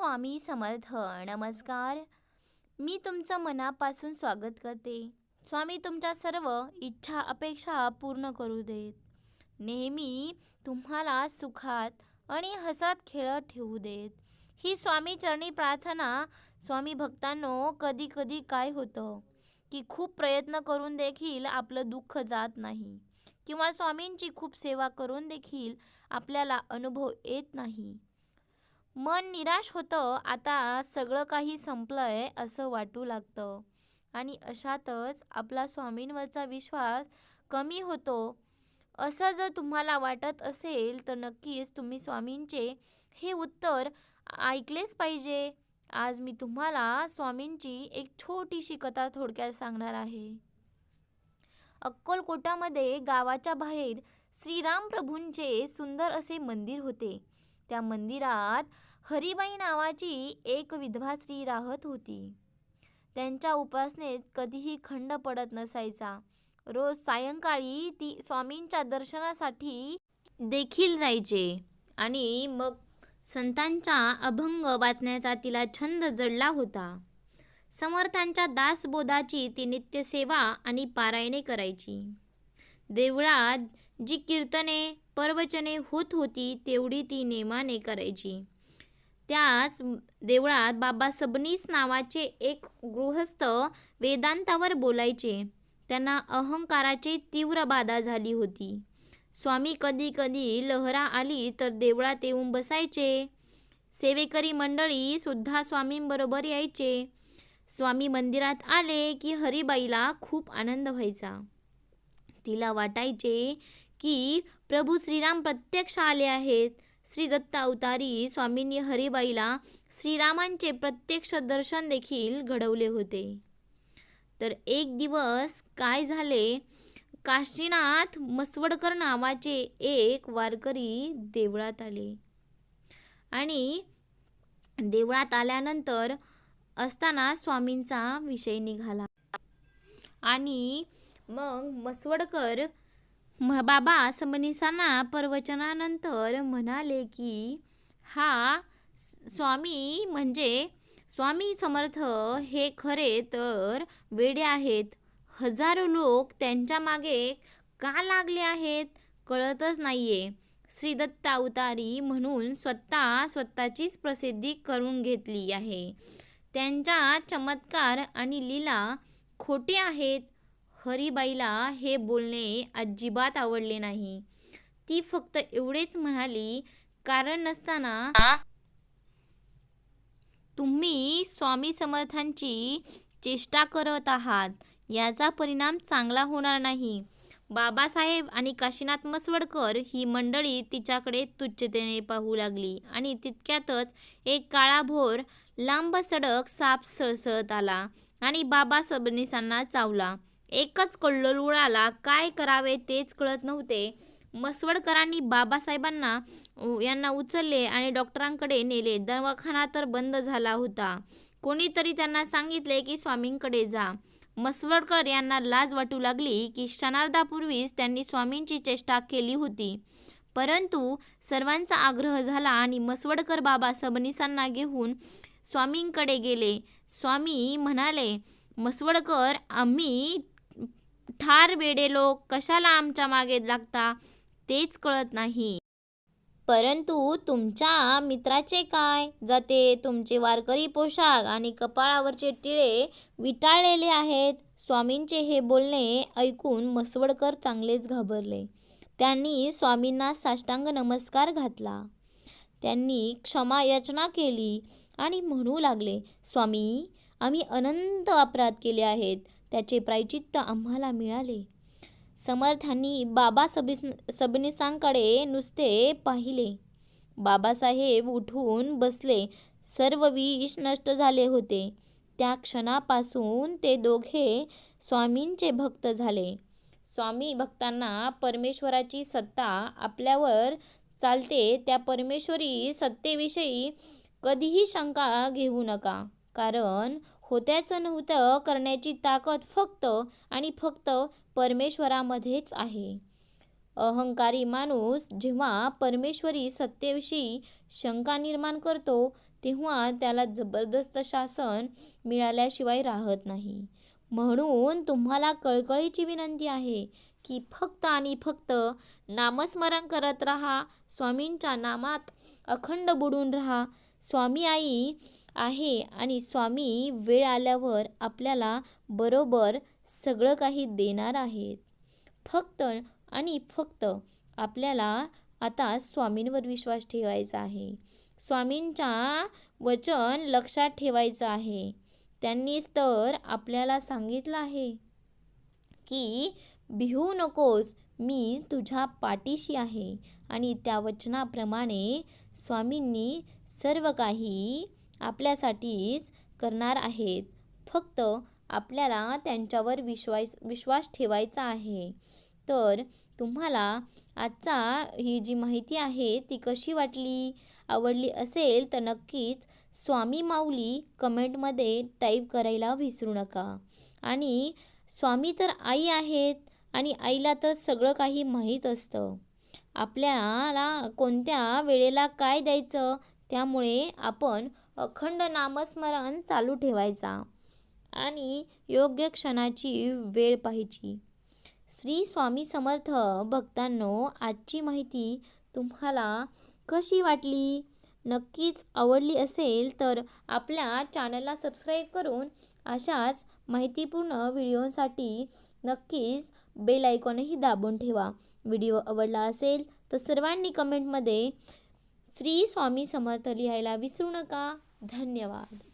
स्वामी समर्थ नमस्कार. मी तुमचं मनापासून स्वागत करते. स्वामी तुमच्या सर्व इच्छा अपेक्षा पूर्ण करू देत. नेहमी तुम्हाला सुखात आणि हसत खेळत ठेवू देत. ही स्वामी चरणी प्रार्थना स्वामी भक्तांनो कधी कधी काय होतं? की खूप प्रयत्न करून देखील आपलं दुःख जात नाही. किंवा स्वामींची खूप सेवा करून देखील आपल्याला अनुभव येत नाही. मन निराश होतं आता सगळं काही संपलं आहे असं वाटू लागतं. आणि अशातच आपला स्वामींवरचा विश्वास कमी होतो. असं जर तुम्हाला वाटत असेल तर नक्कीच तुम्ही स्वामींचे हे उत्तर ऐकलेच पाहिजे. आज मी तुम्हाला स्वामींची एक छोटीशी कथा थोडक्यात सांगणार आहे. अक्कलकोटामध्ये गावाच्या बाहेर श्रीराम प्रभूंचे सुंदर असे मंदिर होते. त्या मंदिरात हरिबाई नावाची एक विधवा स्त्री राहत होती. त्यांच्या उपासनेत कधीही खंड पडत नसायचा. रोज सायंकाळी ती स्वामींच्या दर्शनासाठी देखील जायचे आणि मग संतांचा अभंग वाचण्याचा तिला छंद जडला होता. समर्थांच्या दासबोधाची ती नित्यसेवा आणि पारायणे करायची. देवळात जी कीर्तने प्रवचने होत होती तेवढी ती नेमाने करायची. त्यास देवळात बाबा सबनीस नावाचे एक गृहस्थ वेदांतावर बोलायचे. त्यांना अहंकाराची तीव्र बाधा झाली होती. स्वामी कधी कधी लहरा आली तर देवळात येऊन बसायचे. सेवेकरी मंडळी सुद्धा स्वामींबरोबर यायचे. स्वामी मंदिरात आले की हरिबाईला खूप आनंद व्हायचा. तिला वाटायचे की प्रभू श्रीराम प्रत्यक्ष आले आहेत. श्री दत्त अवतारी स्वामींनी हरिबाईला श्रीरामांचे प्रत्यक्ष दर्शन देखील घडवले होते. तर एक दिवस काय झाले? काशीनाथ मसवडकर नावाचे एक वारकरी देवळात आले. आणि देवळात आल्यानंतर असताना स्वामींचा विषय निघाला. आणि मग मसवडकर बाबा समनिसांना प्रवचनानंतर म्हणाले की हा स्वामी म्हणजे स्वामी समर्थ हे खरे तर वेडे आहेत. हजारो लोक त्यांच्या मागे का लागले आहेत कळतच नाहीये. श्रीदत्त अवतारी म्हणून स्वतः स्वतःचीच प्रसिद्धी करून घेतली आहे. त्यांच्या चमत्कार आणि लीला खोटे आहेत. हरीबाईला हे बोलणे अजिबात आवडले नाही. ती फक्त एवढेच म्हणाली कारण नसताना तुम्ही स्वामी समर्थांची चेष्टा करत आहात. याचा परिणाम चांगला होणार नाही. बाबासाहेब आणि काशीनाथ मसवडकर ही मंडळी तिच्याकडे तुच्छतेने पाहू लागली आणि तितक्यातच एक काळाभोर लांब सडक साप सळसळत आला आणि बाबा सबनीसांना चावला. एकच कल्लोल उडाला. काय करावे तेच कळत नव्हते. मसवडकरांनी बाबासाहेबांना यांना उचलले आणि डॉक्टरांकडे नेले. दवाखाना तर बंद झाला होता. कोणीतरी त्यांना सांगितले की स्वामींकडे जा. मसवडकर यांना लाज वाटू लागली की क्षणार्धापूर्वीच त्यांनी स्वामींची चेष्टा केली होती. परंतु सर्वांचा आग्रह झाला आणि मसवडकर बाबा सबनीसांना घेऊन स्वामींकडे गेले. स्वामी म्हणाले मसवडकर आम्ही ठार वेडे लोक कशाला आमच्या मागे लागता तेच कळत नाही. परंतु तुमच्या मित्राचे काय? जाते तुमचे वारकरी पोशाख आणि कपाळावरचे टिळे विटाळलेले आहेत. स्वामींचे हे बोलणे ऐकून मसवडकर चांगलेच घाबरले. त्यांनी स्वामींना साष्टांग नमस्कार घातला. त्यांनी क्षमा याचना केली आणि म्हणू लागले स्वामी आम्ही अनंत अपराध केले आहेत. त्याचे प्रायचित्त आम्हाला मिळाले. समर्थांनी बाबा सबीस सबनिसांकडे नुसते पाहिले. बाबासाहेब उठून बसले. सर्व विष नष्ट झाले होते. त्या क्षणापासून ते दोघे स्वामींचे भक्त झाले. स्वामी भक्तांना परमेश्वराची सत्ता आपल्यावर चालते त्या परमेश्वरी सत्तेविषयी कधीही शंका घेऊ नका. कारण होत्याचं नव्हतं करण्याची ताकद फक्त आणि फक्त परमेश्वरामध्येच आहे. अहंकारी माणूस जेव्हा परमेश्वरी सत्तेविषयी शंका निर्माण करतो तेव्हा त्याला जबरदस्त शासन मिळाल्याशिवाय राहत नाही. म्हणून तुम्हाला कळकळीची विनंती आहे की फक्त आणि फक्त नामस्मरण करत राहा स्वामींच्या नामात अखंड बुडून राहा. स्वामी आई आहे. आणि स्वामी वेळ आल्यावर आपल्याला बरोबर सगळं काही देणार आहेत. फक्त आणि फक्त आपल्याला आता स्वामींवर विश्वास ठेवायचा आहे. स्वामींच्या वचन लक्षात ठेवायचं आहे. त्यांनीच तर आपल्याला सांगितलं आहे की भिवू नकोस मी तुझ्या पाठीशी आहे. आणि त्या वचनाप्रमाणे स्वामींनी सर्व काही आपल्यासाठीच करणार आहेत. फक्त आपल्याला त्यांच्यावर विश्वास विश्वास ठेवायचा आहे. तर तुम्हाला आजचा ही जी माहिती आहे ती कशी वाटली आवडली असेल तर नक्कीच स्वामी माऊली कमेंटमध्ये टाईप करायला विसरू नका. आणि स्वामी तर आई आहेत आणि आईला तर सगळं काही माहीत असतं. आपल्याला कोणत्या वेळेला काय द्यायचं त्यामुळे आपण अखंड नामस्मरण चालू ठेवायचा आणि योग्य क्षणाची वेळ पाहिजे श्री स्वामी समर्थ भक्तांनो आजची माहिती तुम्हाला कशी वाटली? नक्कीच आवडली असेल तर आपल्या चॅनलला सबस्क्राईब करून अशाच माहितीपूर्ण व्हिडिओसाठी नक्कीच बेल आयकॉनही दाबून ठेवा. व्हिडिओ आवडला असेल तर सर्वांनी कमेंटमध्ये श्री स्वामी समर्थ लिहायला विसरू नका. धन्यवाद.